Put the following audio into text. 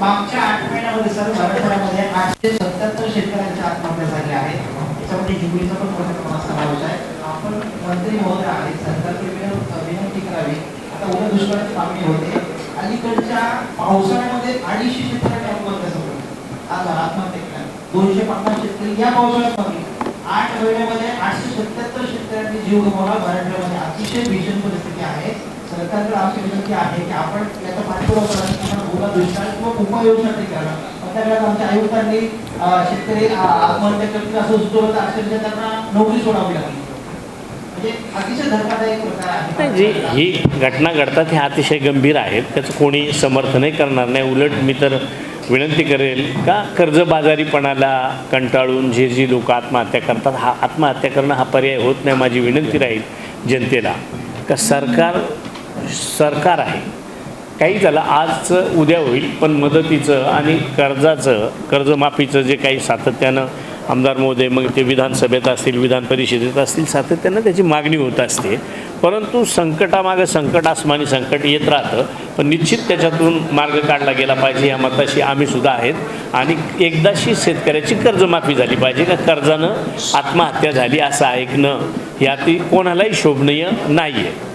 मागच्या आठ महिन्यामध्ये सर्व मराठवाड्यामध्ये आठशे सत्याहत्तर शेतकऱ्यांच्या आत्महत्या झाल्या आहेत त्याच्यामध्ये हिंगोलीचा पण मोठ्या प्रमाणात समावेश आहे. आपण मंत्री महोदय आहेत सरकारकडे विनंती करावी. आता उद्या दुष्काळाची मागणी होते. अलीकडच्या पावसाळ्यामध्ये अडीचशे शेतकऱ्यांच्या आत्महत्या संपवल्या आज आत्महत्या केल्या. दोनशे पन्नास शेतकरी या पावसाळ्यात मागणी आठ महिन्यामध्ये आठशे सत्याहत्तर शेतकऱ्यांनी जीव गमावला. मराठवाड्यामध्ये अतिशय भीषण परिस्थिती आहे. सरकारकडे आमची विनंती आहे की आपण याचा पाठपुरावा करा किंवा दुष्काळ किंवा उपाययोजना ते करा त्या आमच्या आयुक्तांनी शेतकरी आत्महत्या करतील असं अक्षरशः त्यांना नोकरी सोडावी लागली. म्हणजे जी ही घटना घडतात हे अतिशय गंभीर आहेत. त्याचं कोणी समर्थनही करणार नाही. उलट मी तर विनंती करेल का कर्जबाजारीपणाला कंटाळून जे जी लोक आत्महत्या करतात. हा आत्महत्या करणं हा पर्याय होत नाही माझी विनंती राहील जनतेला. का सरकार सरकार आहे. काही झालं आजचं उद्या होईल पण मदतीचं आणि कर्जाचं कर्जमाफीचं जे काही सातत्यानं आमदार महोदय मग ते विधानसभेत असतील विधान परिषदेत असतील सातत्यानं त्याची मागणी होत असते. परंतु संकटामागं संकट आसमानी संकट येत राहतं पण निश्चित त्याच्यातून मार्ग काढला गेला पाहिजे या मताशी आम्ही सुद्धा आहेत. आणि एकदाशी शेतकऱ्याची कर्जमाफी झाली पाहिजे का कर्जानं आत्महत्या झाली असं ऐकणं यात कोणालाही शोभनीय नाही आहे